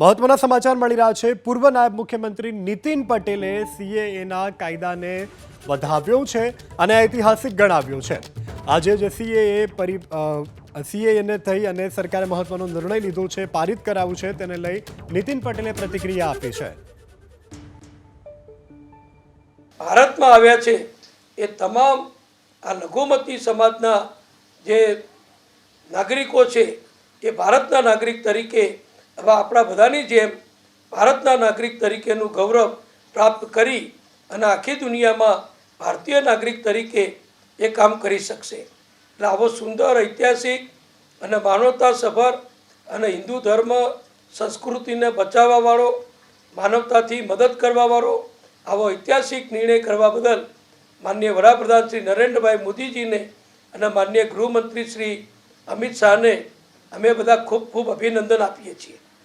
મહત્વના સમાચાર મળી રહ્યા છે. પૂર્વ નાયબ મુખ્યમંત્રી નીતિન પટેલે સીએએના કાયદાને વધાવ્યો છે અને ઐતિહાસિક ગણાવ્યો છે. આજે જે સીએએ પરિ સીએએને થઈ અને સરકારે મહત્વનો નિર્ણય લીધો છે, પારિત કરાવ્યું છે, તેને લઈ નીતિન પટેલે પ્રતિક્રિયા આપી છે. ભારતમાં આવ્યા છે એ તમામ આ લઘુમતી સમાજના જે નાગરિકો છે એ ભારતના નાગરિક તરીકે હવે આપણા બધાની જેમ ભારતના નાગરિક તરીકેનું ગૌરવ પ્રાપ્ત કરી અને આખી દુનિયામાં ભારતીય નાગરિક તરીકે એ કામ કરી શકશે. એટલે આવો સુંદર, ઐતિહાસિક અને માનવતાસભર અને હિન્દુ ધર્મ સંસ્કૃતિને બચાવવાવાળો, માનવતાથી મદદ કરવાવાળો, આવો ઐતિહાસિક નિર્ણય કરવા બદલ માનનીય વડાપ્રધાન શ્રી નરેન્દ્રભાઈ મોદીજીને અને માન્ય ગૃહમંત્રી શ્રી અમિત શાહને અમે બધા ખૂબ ખૂબ અભિનંદન આપીએ છીએ.